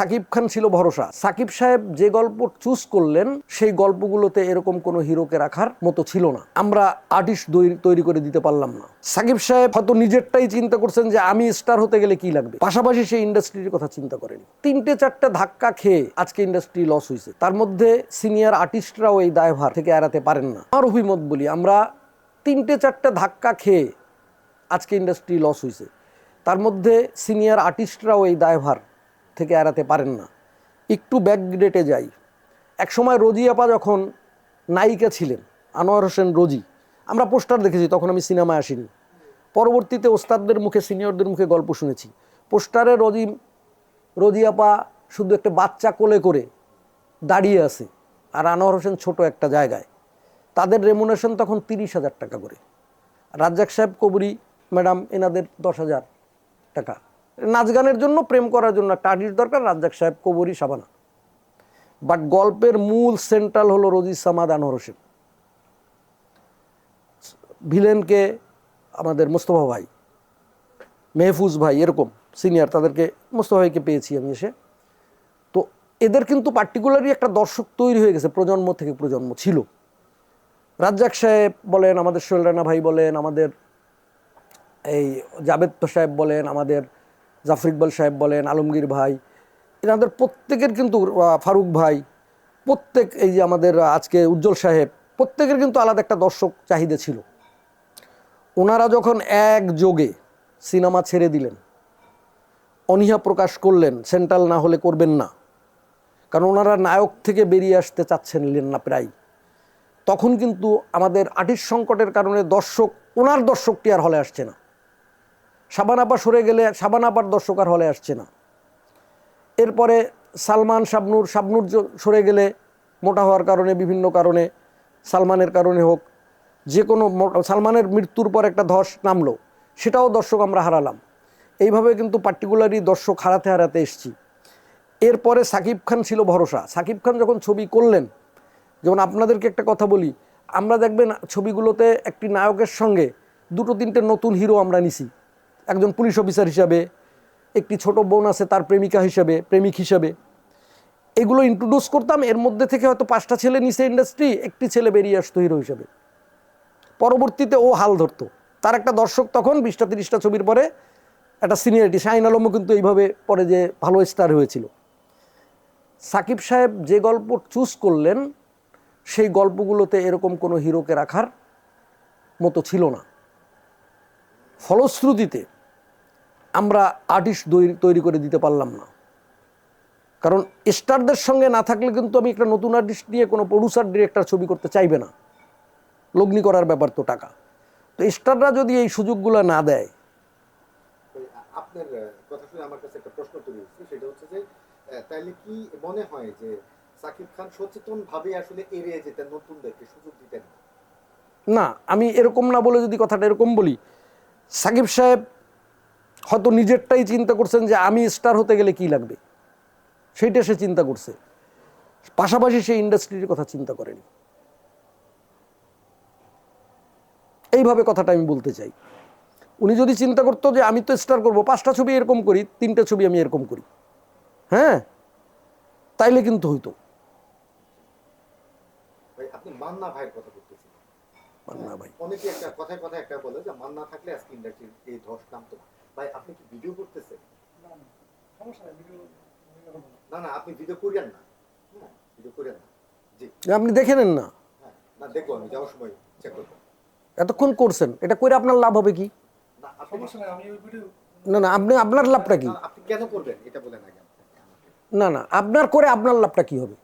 সাকিব খান ছিল ভরসা। সাকিব সাহেব যে গল্প চুজ করলেন, সেই গল্পগুলোতে এরকম কোনো হিরোকে রাখার মতো ছিল না। আমরা আর্টিস্ট তৈরি করে দিতে পারলাম না। সাকিব সাহেব হয়তো নিজেরটাই চিন্তা করছেন যে আমি স্টার হতে গেলে কি লাগবে। পাশাপাশি সেই ইন্ডাস্ট্রির কথা চিন্তা করেন। তিনটে চারটে ধাক্কা খেয়ে আজকে ইন্ডাস্ট্রি লস হয়েছে তার মধ্যে সিনিয়র আর্টিস্টরাও এই দায়ভার থেকে এড়াতে পারেন না। আমার অভিমত বলি, আমরা তিনটে চারটে ধাক্কা খেয়ে আজকে ইন্ডাস্ট্রি লস হয়েছে তার মধ্যে সিনিয়র আর্টিস্টরাও এই দায়ভার থেকে এড়াতে পারেন না। একটু ব্যাকগ্রেটে যাই। একসময় রোজি আপা যখন নায়িকা ছিলেন, আনোয়ার হোসেন রোজি, আমরা পোস্টার দেখেছি, তখন আমি সিনেমায় আসিনি। পরবর্তীতে ওস্তাদদের মুখে, সিনিয়রদের মুখে গল্প শুনেছি। পোস্টারে রোজি রোজি আপা শুধু একটা বাচ্চা কোলে করে দাঁড়িয়ে আছে, আর আনোয়ার হোসেন ছোট একটা জায়গায়। তাদের রেমুনেশন তখন তিরিশ হাজার টাকা করে। রাজ্জাক সাহেব, কবরি, ম্যাডাম, এনাদের দশ হাজার টাকা। নাচ গানের জন্য প্রেম করার জন্য একটা আর্টিস্ট দরকার, রাজ্জাক সাহেব কবরী সাবানা। বাট গল্পের মূল সেন্ট্রাল হলো রোজি সামাদ, আনোয়ার হোসেন। ভিলেনকে আমাদের মোস্তফা ভাই, মেহফুজ ভাই এরকম সিনিয়র তাদেরকে মোস্তফা ভাইকে পেয়েছি আমি এসে। তো এদের কিন্তু পার্টিকুলারই একটা দর্শক তৈরি হয়ে গেছে, প্রজন্ম থেকে প্রজন্ম ছিল। রাজ্জাক সাহেব বলেন, আমাদের সোহেল রানা ভাই বলেন, আমাদের এই জাভেদ সাহেব বলেন, আমাদের জাফর ইকবাল সাহেব বলেন, আলমগীর ভাই, এনাদের প্রত্যেকের কিন্তু ফারুক ভাই, প্রত্যেক এই যে আমাদের আজকে উজ্জ্বল সাহেব, প্রত্যেকের কিন্তু আলাদা একটা দর্শক চাহিদা ছিল। ওনারা যখন একযোগে সিনেমা ছেড়ে দিলেন, অনীহা প্রকাশ করলেন, সেন্ট্রাল না হলে করবেন না, কারণ ওনারা নায়ক থেকে বেরিয়ে আসতে চাচ্ছেন না প্রায়। তখন কিন্তু আমাদের আর্টিস্ট সংকটের কারণে দর্শক, ওনার দর্শকটি আর হলে আসছে না। সাবানাপা সরে গেলে সাবানাপার দর্শক আর হলে আসছে না। এরপরে সালমান শাবনুর শাবনুর সরে গেলে মোটা হওয়ার কারণে, বিভিন্ন কারণে, সালমানের কারণে হোক, যে কোনো সালমানের মৃত্যুর পর একটা ধস নামলো, সেটাও দর্শক আমরা হারালাম। এইভাবে কিন্তু পার্টিকুলারলি দর্শক হারাতে হারাতে এসছি। এরপরে সাকিব খান ছিল ভরসা। সাকিব খান যখন ছবি করলেন, যেমন আপনাদেরকে একটা কথা বলি, আমরা দেখবেন ছবিগুলোতে একটি নায়কের সঙ্গে দুটো তিনটে নতুন হিরো আমরা নিছি। একজন পুলিশ অফিসার হিসাবে, একটি ছোট বোন আছে তার প্রেমিকা হিসাবে, প্রেমিক হিসাবে। এগুলো ইন্ট্রোডিউস করতাম, এর মধ্যে থেকে হয়তো পাঁচটা ছেলে নিচে ইন্ডাস্ট্রি একটি ছেলে বেরিয়ে আসতো হিরো হিসাবে। পরবর্তীতে ও হাল ধরতো। তার একটা দর্শক তখন বিশটা, তিরিশটা ছবির পরে একটা সিনিয়রিটি শাহিন আলমও কিন্তু এইভাবে পরে যে ভালো স্টার হয়েছিল। সাকিব সাহেব যে গল্প চুজ করলেন, সেই গল্পগুলোতে এরকম কোনো হিরোকে রাখার মতো ছিল না। ফলশ্রুতিতে আমরা আর্টিস্ট তৈরি করে দিতে পারলাম না। কারণ স্টারদের সঙ্গে না থাকলে কিন্তু আমি একটা নতুন আর্টিস্ট নিয়ে কোনো প্রডিউসার ডিরেক্টর ছবি করতে চাইবে না। লগ্নি করার ব্যাপার তো টাকা। তো স্টাররা যদি এই সুযোগগুলো না দেয় আপনার কথা শুনে আমার কাছে একটা প্রশ্ন তৈরি হচ্ছে সেটা হচ্ছে যে তাইলে কি মনে হয় যে সাকিব খান সচেতন ভাবে আসলে এড়িয়ে যেতেন নতুনদেরকে সুযোগ দিতেন? না আমি এরকম না বলে যদি কথাটা এরকম বলি সাকিব সাহেব হয়তো নিজেরটাই চিন্তা করছেন যে আমি স্টার হতে গেলে কি লাগবে? সেইটা সে চিন্তা করছে। পাশাপাশি সে ইন্ডাস্ট্রির কথা চিন্তা করেনি। এইভাবে কথাটা আমি বলতে চাই। উনি যদি চিন্তা করতো যে আমি তো স্টার করব, পাঁচটা ছবি এরকম করি, তিনটে ছবি আমি এরকম করি। হ্যাঁ? তাইলে কিন্তু হইতো। আপনি মান্না ভাইয়ের কথা মান্না ভাই। অনেকে একটা কথায় কথায় একটা বলে যে মান্না থাকলে আজকে ইন্ডাস্ট্রির এই ধস নামতো ভাই আপনি কি ভিডিও করতেছেন? না না আপনি ভিডিও করিয়েন না। হ্যাঁ ভিডিও করিয়েন না। জি। আপনি দেখে নেন না। হ্যাঁ না দেখব আমি যাওয়ার সময় চেক করব। এতক্ষণ করছেন এটা করে আপনার লাভ হবে কি? না আপনি না না আপনি আপনার লাভটা কি? আপনি কেন করবেন? এটা বলেন আগে। না না আপনার করে আপনার লাভটা কি হবে?